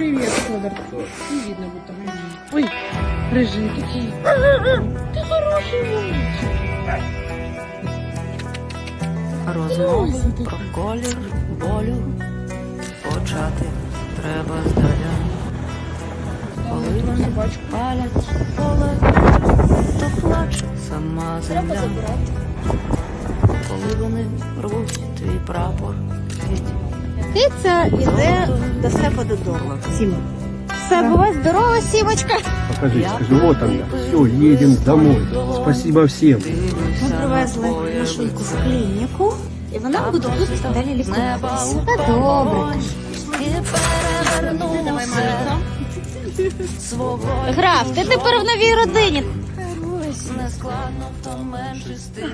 видно, будто рыжий. Ой, рыжий такие. Ты хороший мальчик. Розмови про колір болю почати треба здаля. Коли вони палять поле, то плаче сама земля. Коли вони рвуть твій прапор, геть Киця йде до себе додому. Сіма. Все, бувай здорова, сімочка. Покажи, скажи, вот она. Все, едем домой. Спасибо всем. Ми привезли Машуньку в клініку, і вона буде тут далі лікуватися. Та добре. Граф, ти тепер в новій родині. нескладно, то менше з тим.